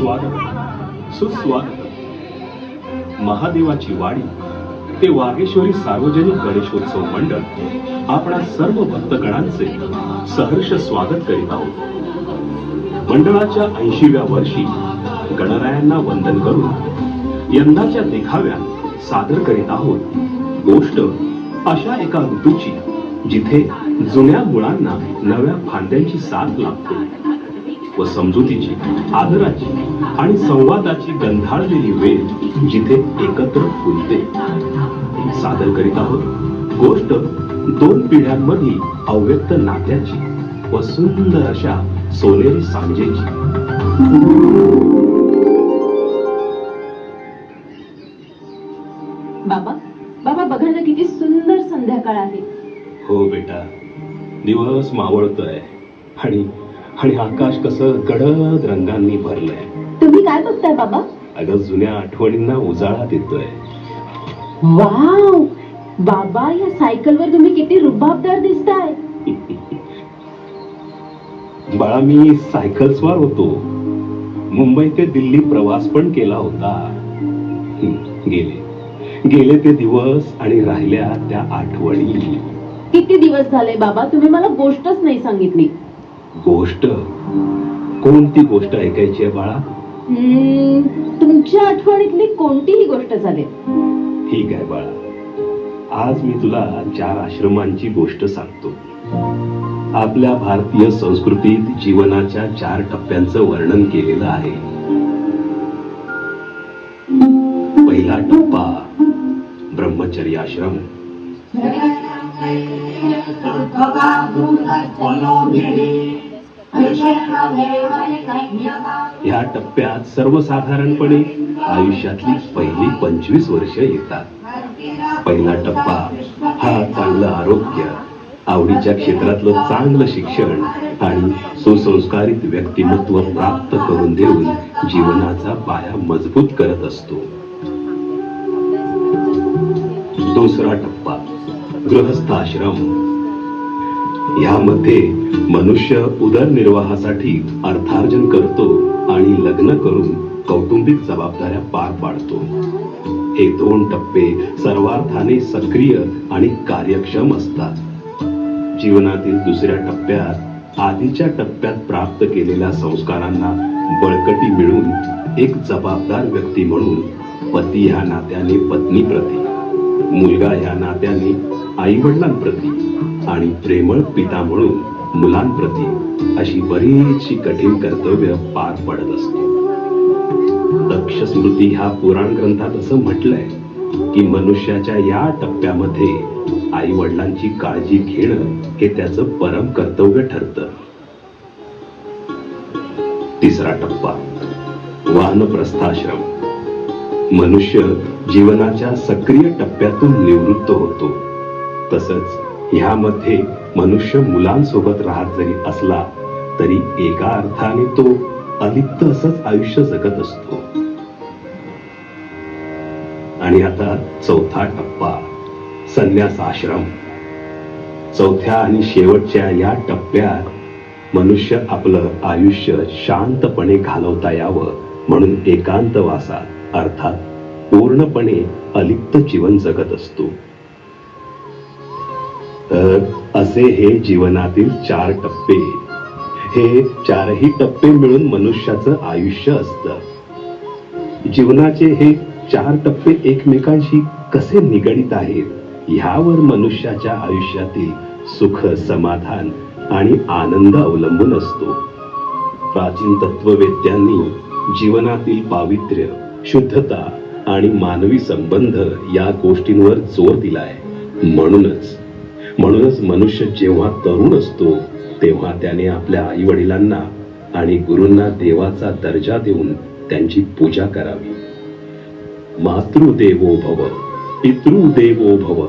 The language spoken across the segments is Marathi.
स्वागत सुस्वागत. महादेवाची वाडी ते वागेश्वरी सार्वजनिक गणेशोत्सव मंडळ आपणा सर्व भक्तगणांचे सहर्ष स्वागत करीत आहोत. मंडळाच्या ऐंशीव्या वर्षी गणरायांना वंदन करून यंदाच्या देखाव्यात सादर करीत आहोत गोष्ट अशा एका ऋतूची जिथे जुन्या मुळांना नव्या फांद्यांची साथ लागते व समजुतीची आदराची आणि संवादाची गंधाळलेली वेळ जिथे एकत्र फुलते. सादर करीत आहोत गोष्ट दोन पिढ्यांमधील अव्यक्त नात्याची व सुंदर अशा सोनेरी सांजेची. बाबा बाबा बघा ना किती सुंदर संध्याकाळ आहे. हो बेटा दिवस मावळतोय आणि आणि आकाश कसं गडद रंगांनी भरलंय. बघताय बाबा. अगं जुन्या आठवणींना उजाळा देतोय. वाव! बाबा या सायकलवर तुम्ही किती रुबाबदार दिसताय. बाळा मी सायकल स्वार होतो. मुंबई ते दिल्ली प्रवास पण केला होता. गेले. गेले ते दिवस आणि राहिल्या त्या आठवणी. किती दिवस झाले बाबा? तुम्ही मला गोष्टच नाही सांगितली. गोष्ट? कोणती गोष्ट ऐकायची आहे बाळा? तुमच्या आठवणीतली कोणतीही गोष्ट चालेल ठीक आहे बाळा आज मी तुला चार आश्रमांची गोष्ट सांगतो. आपल्या भारतीय संस्कृतीत जीवनाच्या चार टप्प्यांचं वर्णन केलेलं आहे. पहिला टप्पा ब्रह्मचर्य आश्रम. या टप्प्यात सर्वसाधारणपणे आयुष्यातली पहिली पंचवीस वर्ष येतात. पहिला टप्पा हा चांगलं आरोग्य आवडीच्या क्षेत्रातलं चांगलं शिक्षण आणि सुसंस्कारित व्यक्तिमत्व प्राप्त करून देऊन जीवनाचा पाया मजबूत करत असतो. दुसरा टप्पा गृहस्थाश्रम. यामध्ये मनुष्य उदरनिर्वाहासाठी अर्थार्जन करतो. आणि लग्न करून कौटुंबिक जबाबदाऱ्या पार पाडतो. हे दोन टप्पे सर्वार्थाने सक्रिय आणि कार्यक्षम असतात. जीवनातील दुसऱ्या टप्प्यात आधीच्या टप्प्यात प्राप्त केलेल्या संस्कारांना बळकटी मिळून एक जबाबदार व्यक्ती म्हणून पती ह्या नात्याने पत्नी प्रती मुलगा ह्या नात्याने आई वडिलांप्रती आणि प्रेमळ पिता म्हणून मुलांप्रती अशी बरीचशी कठीण कर्तव्य पार पडत असतो. दक्ष स्मृती ह्या पुराण ग्रंथात असं म्हटलंय की मनुष्याच्या या टप्प्यामध्ये आई वडिलांची काळजी घेणं हे त्याचं परम कर्तव्य ठरत. तिसरा टप्पा वानप्रस्थाश्रम. मनुष्य जीवनाच्या सक्रिय टप्प्यातून निवृत्त होतो. तसंच ह्यामध्ये मनुष्य मुलांसोबत राहत जरी असला तरी एका अर्थाने तो अलिप्त असंच आयुष्य जगत असतो. आणि आता चौथा टप्पा संन्यास आश्रम. चौथ्या आणि शेवटच्या या टप्प्यात मनुष्य आपलं आयुष्य शांतपणे घालवता यावं म्हणून एकांतवासात अर्थात पूर्णपणे अलिप्त जीवन जगत असतो. तर असे हे जीवनातील चार टप्पे. हे चारही टप्पे मिळून मनुष्याचं आयुष्य असत. जीवनाचे हे चार टप्पे एकमेकांशी कसे निगडित आहेत ह्यावर मनुष्याच्या आयुष्यातील सुख समाधान आणि आनंद अवलंबून असतो. प्राचीन तत्ववेद्यांनी जीवनातील पावित्र्य शुद्धता आणि मानवी संबंध या गोष्टींवर जोर दिलाय. म्हणूनच म्हणूनच मनुष्य जेव्हा तरुण असतो तेव्हा त्याने आपल्या आई वडिलांना आणि गुरूंना देवाचा दर्जा देऊन त्यांची पूजा करावी. मातृदेवो भव पितृदेवो भव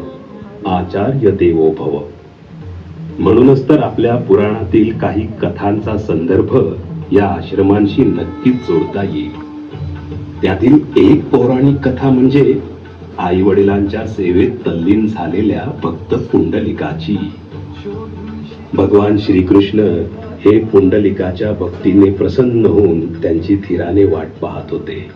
आचार्य देवो भव. म्हणूनच तर आपल्या पुराणातील काही कथांचा संदर्भ या आश्रमांशी नक्कीच जोडता येईल. त्यातील एक पौराणिक कथा म्हणजे आई वडिलांच्या सेवेत तल्लीन झालेल्या भक्त पुंडलिकाची. भगवान श्रीकृष्ण हे पुंडलिकाच्या भक्तीने प्रसन्न होऊन त्यांची थिराने वाट पाहत होते.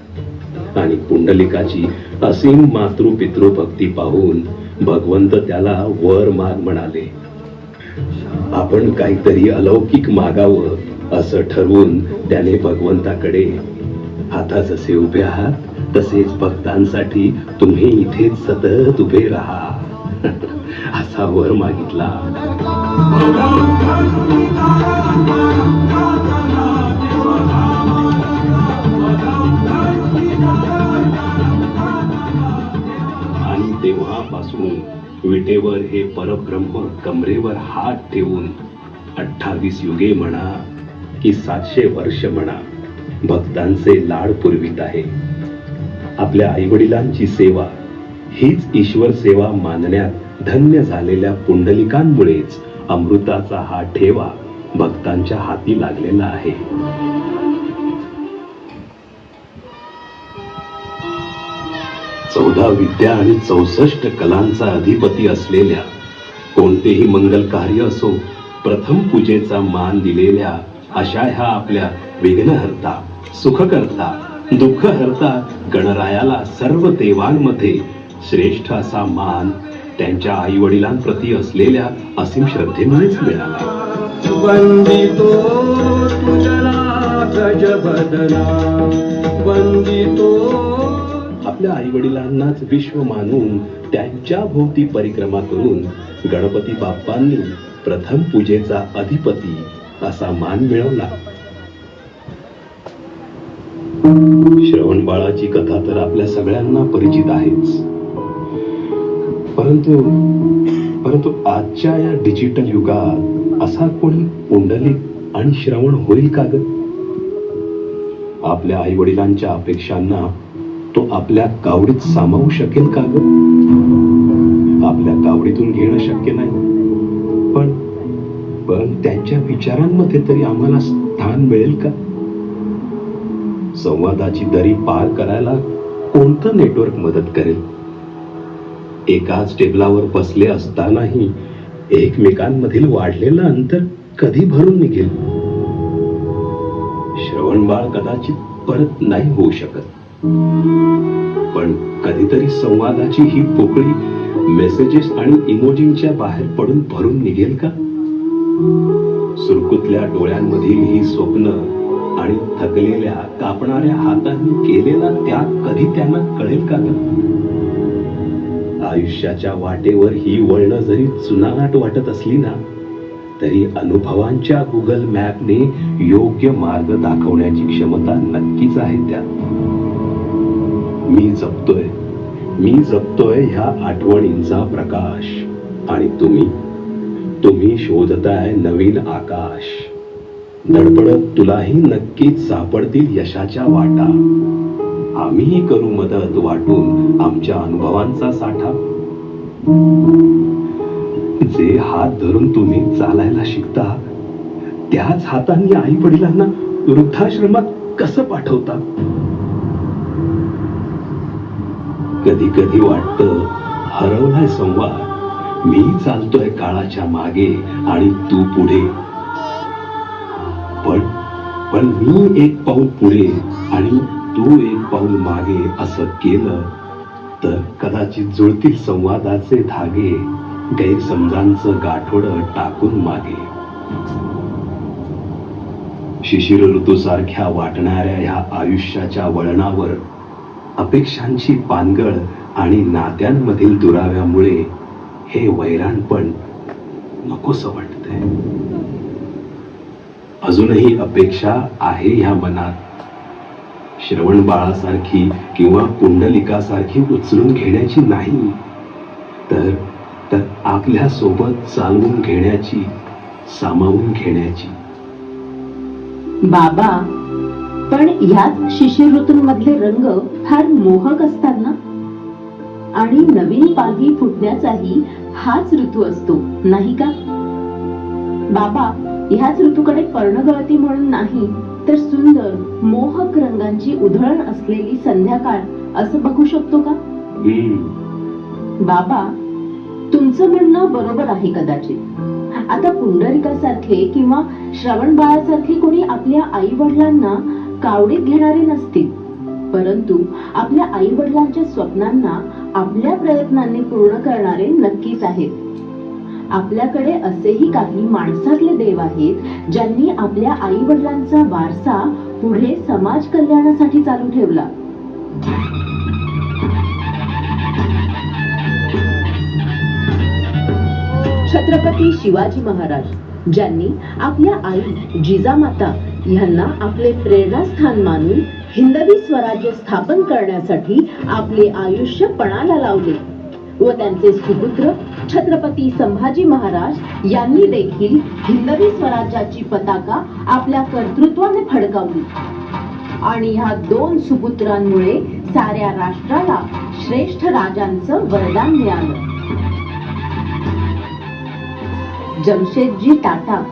आणि पुंडलिकाची असीम मातृ पितृ भक्ती पाहून भगवंत त्याला वर माग म्हणाले आपण काहीतरी अलौकिक मागावं असं ठरवून त्याने भगवंताकडे आता जसे उभे आहात? तसेच भक्तांसाठी तुम्ही इथेच सतत उभे राहा. असा वर मागितला. आणि तेव्हापासून विटेवर हे परब्रह्म कमरेवर हात ठेवून अठ्ठावीस युगे म्हणा की सातशे वर्ष म्हणा भक्तांचे लाड पुरवित आहे. आपल्या आईवडिलांची सेवा. हीच ईश्वर सेवा मानण्यात धन्य झालेल्या पुंडलिकांमुळेच अमृताचा हा ठेवा भक्तांच्या हाती लागलेला आहे. चौदा विद्या आणि चौसष्ट कलांचा अधिपती असलेल्या कोणतेही मंगल कार्य असो प्रथम पूजेचा मान दिलेल्या अशा ह्या आपल्या विघ्नहर्ता सुखकर्ता दुःखहर्ता गणरायाला सर्व देवांमध्ये. श्रेष्ठ असा मान त्यांच्या आई वडिलांप्रती असलेल्या असीम श्रद्धेमुळेच मिळाला. आपल्या आई वडिलांनाच विश्व मानून त्यांच्या भोवती परिक्रमा करून गणपती बाप्पांनी प्रथम पूजेचा अधिपती असा मान मिळवला. श्रवण बाळाची कथा तर आपल्या सगळ्यांना परिचित आहेच. परंतु परंतु आजच्या या डिजिटल युगात असा कोणी कुंडलिक आणि श्रवण होईल का ग? आपल्या आई वडिलांच्या अपेक्षांना तो आपल्या कावडीत सामावू शकेल का ग? आपल्या कावडीतून घेणं शक्य नाही. पण पण त्यांच्या विचारांमध्ये तरी आम्हाला स्थान मिळेल का? संवादाची दरी पार करायला कोणतं नेटवर्क मदत करेल? एकाच टेबलावर बसले असतानाही एकमेकांमधील वाढलेलं अंतर कधी भरून निघेल? श्रवणबाळ कदाचित परत नाही होऊ शकत. पण कधीतरी संवादाची ही पोकळी मेसेजेस आणि इमोजींच्या बाहेर पडून भरून निघेल का? सुरकुतल्या डोळ्यांमधील ही स्वप्न आणि थकलेल्या कापणाऱ्या हातांनी केलेला त्याग कधी त्यांना कळेल का आयुष्याच्या वाटेवर ही वळणं जरी चुनानाट वाटत असली ना तरी अनुभवांच्या गुगल मॅपने योग्य मार्ग दाखवण्याची क्षमता नक्कीच आहे त्यात. मी जपतोय मी जपतोय ह्या आठवणींचा प्रकाश. आणि तुम्ही तुम्ही शोधताय नवीन आकाश. धडपडत तुलाही नक्कीच सापडतील यशाच्या वाटा. आम्हीही करू मदत वाटून आमच्या अनुभवांचा साठा. जे हात धरून तुम्ही चालायला शिकता त्याच हातांनी आई वडिलांना वृद्धाश्रमात कसं पाठवता? कधी कधी वाटत हरवलाय संवाद. मी चालतोय काळाच्या मागे आणि तू पुढे. पण पण मी एक पाऊल पुढे आणि तू एक पाऊल मागे असं केलं तर कदाचित जुळतील संवादाचे धागे गैरसमजांचं गाठोड टाकून मागे. शिशिर ऋतूसारख्या वाटणाऱ्या ह्या आयुष्याच्या वळणावर अपेक्षांची पानगळ आणि नात्यांमधील दुराव्यामुळे हे वैराणपण नकोस वाटतंय. अजूनही अपेक्षा आहे ह्या मनात. श्रवण बाळासारखी किंवा कुंडलिकासारखी उचलून घेण्याची नाही. तर तर आपल्यासोबत चालवून घेण्याची सामावून घेण्याची. बाबा पण ह्याच शिशिर ऋतूंमधले रंग फार मोहक असतात ना? आणि नवीन पालवी फुटण्याचाही हाच ऋतू असतो नाही का? बाबा ह्याच ऋतूकडे पर्णगळती म्हणून नाही तर सुंदर मोहक रंगांची उधळण असलेली संध्याकाळ असं बघू शकतो का? बाबा तुमचं म्हणणं बरोबर आहे कदाचित. आता पुंडरिकासारखे किंवा श्रवण बाळासारखे कोणी आपल्या आई वडिलांना कावडीत घेणारे नसतील. परंतु आपल्या आई वडिलांच्या स्वप्नांना आपल्या प्रयत्नांनी पूर्ण करणारे नक्कीच आहेत. आपल्याकडे असेही काही माणसातले देव आहेत ज्यांनी आपल्या आई वडिलांचा वारसा पुढे समाज कल्याणासाठी चालू ठेवला. छत्रपती शिवाजी महाराज ज्यांनी आपल्या आई जिजामाता यांना आपले प्रेरणास्थान मानून हिंदवी स्वराज्य स्थापन करण्यासाठी आपले आयुष्य पणाला लावले व त्यांचे सुपुत्र छत्रपती संभाजी महाराज यांनी देखील हिंदवी स्वराज्याची पताका आपल्या कर्तृत्वाने फडकावली. आणि ह्या दोन सुपुत्रांमुळे साऱ्या राष्ट्राला श्रेष्ठ राजांचं वरदान मिळालं. Jamshedji Tata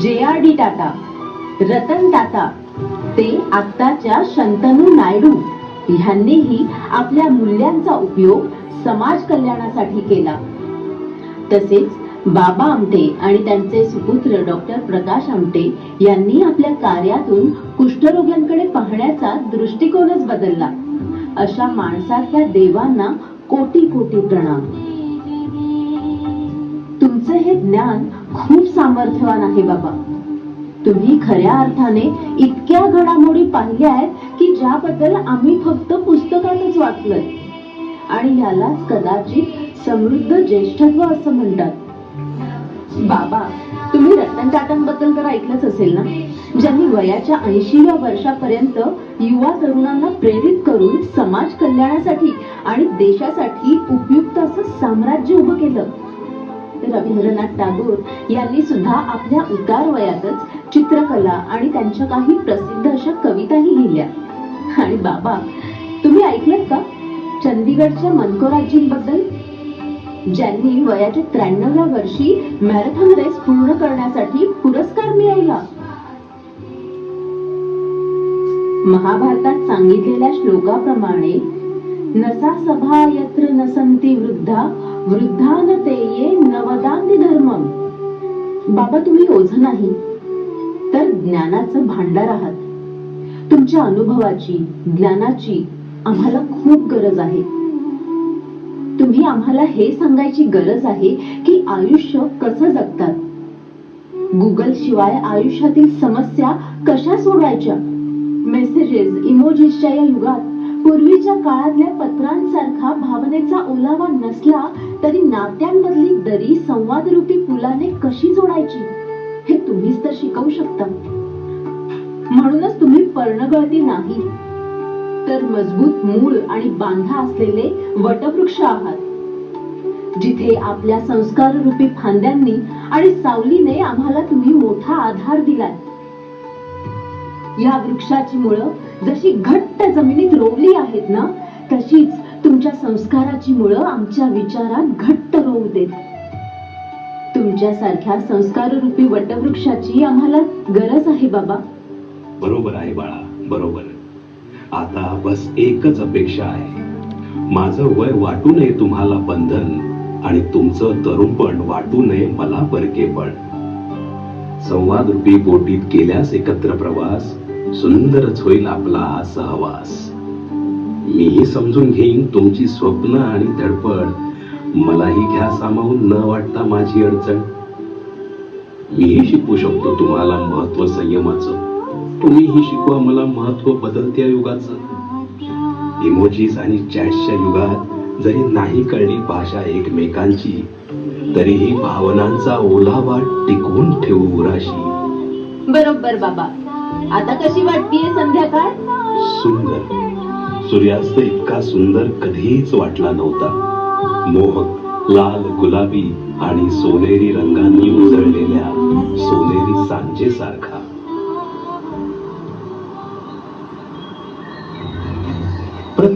J R D Tata Ratan Tata ते आत्ताच्या शंतनू नायडू ह्यांनीही आपल्या मूल्यांचा उपयोग समाज कल्याणासाठी केला. तसेच बाबा आमटे आणि त्यांचे सुपुत्र डॉक्टर प्रकाश आमटे यांनी आपल्या कार्यातून कुष्ठरोग्यांकडे पाहण्याचा दृष्टिकोनच बदलला. अशा माणसातल्या देवांना कोटी कोटी प्रणाम. तुमचं हे ज्ञान खूप सामर्थ्यवान आहे बाबा. तुम्ही खऱ्या अर्थाने इतक्या घडामोडी पाहिल्या आहेत की ज्याबद्दल आम्ही फक्त पुस्तकातच वाचलंय. आणि यालाच कदाचित समृद्ध ज्येष्ठत्व असं म्हणतात. बाबा तुम्ही रतन टाटांबद्दल तर ऐकलंच असेल ना? ज्यांनी वयाच्या ऐंशीव्या वर्षापर्यंत युवा तरुणांना प्रेरित करून समाज कल्याणासाठी आणि देशासाठी उपयुक्त असं साम्राज्य उभं केलं. रवींद्रनाथ टागोर यांनी सुद्धा आपल्या उतार वयातच चित्रकला आणि त्यांच्या काही प्रसिद्ध अशा कविताही लिहिल्या. आणि बाबा तुम्ही ऐकलत का? चंदीगडच्या मनकोराजींबद्दल ज्यांनी वयाच्या त्र्याण्णव्या वर्षी मॅरेथॉन रेस पूर्ण करण्यासाठी पुरस्कार मिळाला महाभारतात सांगितलेल्या श्लोकाप्रमाणे नसा सभा यत्र नसंती वृद्धा वृद्धान ते ये नवदांती धर्मम. बाबा तुम्ही ओझ नाही तर ज्ञानाचं भांडार आहात. तुमच्या अनुभवाची ज्ञानाची आम्हाला खूप गरज आहे. तुम्ही आम्हाला हे सांगायची गरज आहे की आयुष्य कसं जगतात? गुगल शिवाय आयुष्यातील समस्या कशा सोडवायच्या? मेसेजेस इमोजीसच्या या युगात पूर्वीच्या काळातल्या पत्रांसारखा भावनेचा ओलावा नसला तरी नात्यांमधली दरी संवादरूपी पुलाने कशी जोडायची? हे तुम्हीच तर शिकवू शकता. म्हणूनच तुम्ही पर्णगळती नाही. तर मजबूत मूल आणि बांधा असलेले वटवृक्ष आहात जिथे आपल्या संस्कार रूपी फांद्यांनी आणि सावलीने आम्हाला तुम्ही मोठा आधार दिलाय. या वृक्षाची मुळं जशी घट्ट जमिनीत रोवली आहेत ना तशीच तुमच्या संस्काराची मुळं आमच्या विचारात घट्ट रोवू देत. तुमच्यासारख्या संस्काररूपी वटवृक्षाची आम्हाला गरज आहे बाबा. बरोबर आहे बाळा बरोबर. आता बस एकच अपेक्षा आहे. माझं वय वाटू नये तुम्हाला बंधन आणि तुमचं तरुणपण वाटू नये मला परकेपण संवाद रूपी बोटीत केल्यास एकत्र प्रवास सुंदरच होईल आपला हा सहवास. मीही समजून घेईन तुमची स्वप्न आणि धडपड. मलाही घ्या सामावून न वाटता माझी अडचण. मीही शिकू शकतो तुम्हाला महत्त्व संयमाचं. तुम्हीही शिकवा मला महत्त्व बदलत्या युगाचं. इमोजीस आणि चॅटच्या युगात जरी नाही कळली भाषा एकमेकांची तरीही भावनांचा ओलावा टिकवून ठेवू उराशी. बरोबर बाबा. आता कशी वाटतीये संध्याकाळ? सुंदर. सूर्यास्त इतका सुंदर कधीच वाटला नव्हता. मोहक लाल गुलाबी आणि सोनेरी रंगांनी उजळलेल्या सोनेरी सांजेसारखा.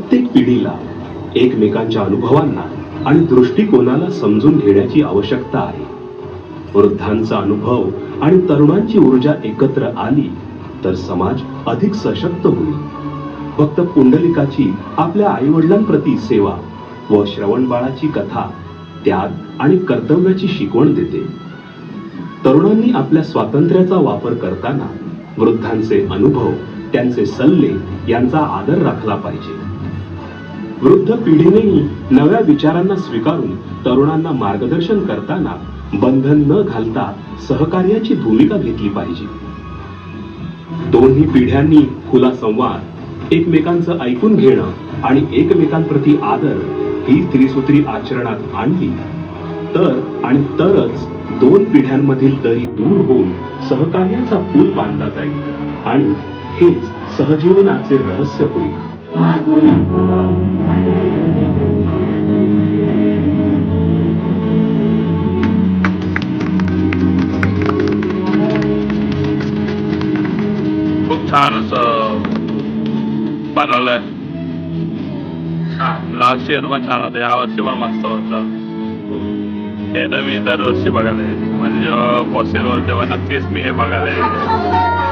प्रत्येक पिढीला एकमेकांच्या अनुभवांना आणि दृष्टिकोनाला समजून घेण्याची आवश्यकता आहे. वृद्धांचा अनुभव आणि तरुणांची ऊर्जा एकत्र आली तर समाज अधिक सशक्त होईल. फक्त पुंडलिकाची आपल्या आईवडिलांप्रती सेवा व श्रवण बाळाची कथा त्याग आणि कर्तव्याची शिकवण देते. तरुणांनी आपल्या स्वातंत्र्याचा वापर करताना वृद्धांचे अनुभव त्यांचे सल्ले यांचा आदर राखला पाहिजे. वृद्ध पिढीनेही नव्या विचारांना स्वीकारून तरुणांना मार्गदर्शन करताना बंधन न घालता सहकार्याची भूमिका घेतली पाहिजे. दोन्ही पिढ्यांनी खुला संवाद एकमेकांचं ऐकून घेणं आणि एकमेकांप्रती आदर ही त्रिसूत्री आचरणात आणली. तर आणि तरच दोन पिढ्यांमधील दरी दूर होऊन सहकार्याचा पूल बांधला जाईल आणि हेच सहजीवनाचे रहस्य होईल. खूप छान असं बनवलंय लास्ट इयर पण छान होतं यावर्षी पण मस्त होतं हे नवीन दरवर्षी बघायला म्हणजे जेव्हा पॉसिबल तेव्हा नक्कीच मी हे बघायला